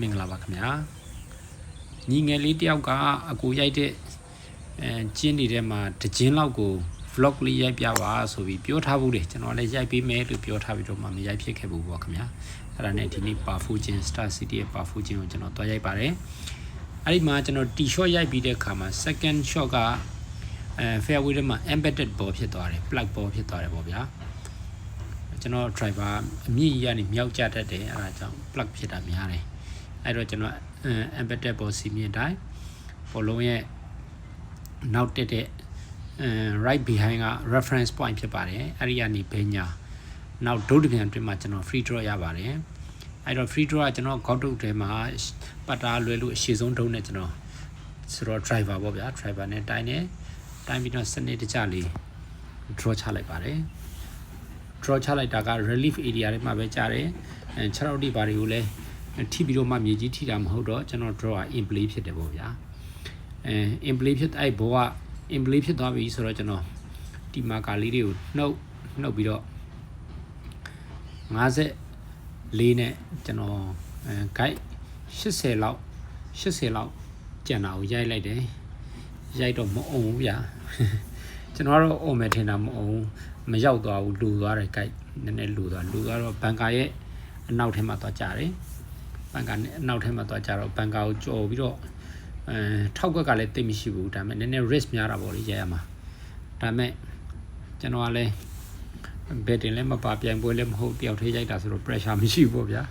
မင်္ဂလာပါခင်ဗျာညီငယ်လေးတယောက်ကအကူရိုက်တဲ့အဲကျင်းနေတဲ့မှာတစ်ကျင်းလောက်ကို vlog လေးရိုက်ပြပါဆိုပြီးပြောထားဘူးတယ်ကျွန်တော်လည်းရိုက်ပေးမယ်လို့ပြောထားပြီးတော့မှမရိုက်ဖြစ်ခဲ့ဘူးပေါ့ခင်ဗျာအဲ့ဒါနဲ့ဒီနေ့ပါဖူဂျင် Star City ရဲ့ပါဖူဂျင်ကိုကျွန်တော်တွားရိုက်ပါတယ်အဲ့ဒီမှာကျွန်တော် T-shot ရိုက်ပြီးတဲ့အခါမှာ second shot ကအဲ fairway ထဲမှာ embedded ball ဖြစ်သွားတယ် plug ball ဖြစ်သွားတယ်ပေါ့ဗျာကျွန်တော် driver အမြင့်ကြီးကနေမြောက်ကျတတ်တယ်အဲဒါကြောင့် plug ဖြစ်တာများတယ် အဲ့တော့ကျွန်တော် embedded ball စီမြင့်တိုင်းဘောလုံးရဲ့နောက်တက်တဲ့အဲ right behind က reference point ဖြစ်ပါတယ်အဲ့ဒီကနေဘဲညာနောက်ဒုတိယအတွင်းမှာကျွန်တော် free draw ရပါတယ်အဲ့တော့ free draw ကကျွန်တော်ခေါက်တုတ်ထဲမှာပတ်တာလွဲလို့အရှိဆုံးတုံးနဲ့ကျွန်တော်ဆိုတော့ driver ပေါ့ဗျာ driver နဲ့တိုင်းနေတိုင်းပြီးတော့စနစ်တကျလေး draw ချလိုက်ပါတယ် draw ချလိုက်တာက relief area တွေမှာပဲကြားတယ်အဲ6ရောက်ဒီဘာတွေကိုလည်း ထိပြီးတော့မှမြေကြီးထိတာမဟုတ်တော့ကျွန်တော် draw က in play ဖြစ်တယ်ပေါ့ဗျာအဲ in play ဖြစ်အဲ့ဘောက in play ဖြစ်သွားပြီဆိုတော့ကျွန်တော်ဒီမာကာလေးတွေကိုနှုတ်နှုတ်ပြီးတော့54နဲ့ကျွန်တော်အဲ guide 80လောက်80လောက်ကျန်တာကိုရိုက်လိုက်တယ်ရိုက်တော့မအောင်ဘူးဗျာကျွန်တော်ကတော့အုံမယ်ထင်တာမအောင်မရောက်သွားဘူးလူသွားတယ် guide နည်းနည်းလူသွားလူသွားတော့ဘန်ကာရဲ့အနောက်ထဲမှာသွားကြတယ် ဘန်ကာနဲ့အနောက်ထဲမှာသွားကြတော့ဘန်ကာကိုကြော်ပြီးတော့အဲထောက်ကက်ကလည်းတိတ်မရှိဘူးဒါပေမဲ့နည်းနည်း risk များတာပေါ့လေရရမှာဒါပေမဲ့ကျွန်တော်ကလည်းဘယ်တင်လဲမပါပြိုင်ပွဲလည်းမဟုတ်တယောက်သေးရိုက်တာဆိုတော့ pressure မရှိဘူးပေါ့ဗျာ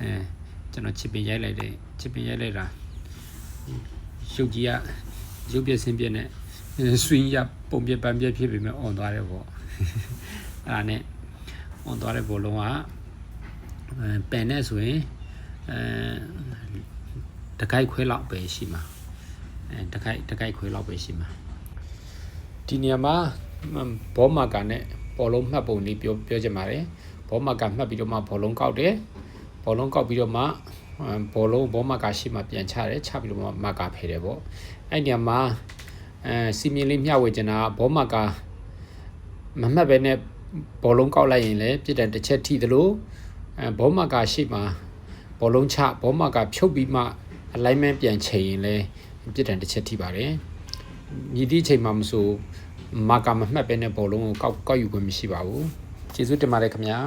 အဲကျွန်တော်ချစ်ပင်ရိုက်လိုက်တယ်ချစ်ပင်ရိုက်လိုက်တာရုပ်ကြီးကရုပ်ပြက်ဆင်းပြက်နဲ့ဆွင်းရပုံပြပန်းပြဖြစ်ပြီမဲ့អွန်သွားတယ်ပေါ့အဲ့ဒါနဲ့អွန်သွားတဲ့ဘောလုံးကအဲပန်နဲ့ဆိုရင် အဲတကိုက်ခွဲလောက်ပဲရှိမှာအဲတကိုက်တကိုက်ခွဲလောက်ပဲရှိမှာဒီနေရာမှာဘောမာကာနဲ့ဘောလုံးမှတ်ပုံလေးပြောပြောချင်ပါတယ်ဘောမာကာမှတ်ပြီးတော့မှဘောလုံးကောက်တယ်ဘောလုံးကောက်ပြီးတော့မှဘောလုံးဘောမာကာရှိမှပြန်ချတယ်ချပြီးတော့မှမာကာဖယ်တယ်ပေါ့အဲ့ဒီနေရာမှာအဲစီမင်းလေးမျှဝေချင်တာဘောမာကာမမှတ်ပဲနဲ့ဘောလုံးကောက်လိုက်ရင်လည်းပြစ်ဒဏ်တစ်ချက်ထိသလိုအဲဘောမာကာရှိမှ ဘောလုံးချဘောမာကာဖြုတ်ပြီးမှ alignment ပြန်ချိန်ရင်လည်းပြစ်ဒဏ်တစ်ချက်ထိပါတယ်မြည်သည့်အချိန်မှာမဆိုမာကာမမှတ်ပဲနဲ့ဘောလုံးကိုကောက်ကောက်ယူခွင့်မရှိပါဘူးကျေးဇူးတင်ပါတယ်ခင်ဗျာ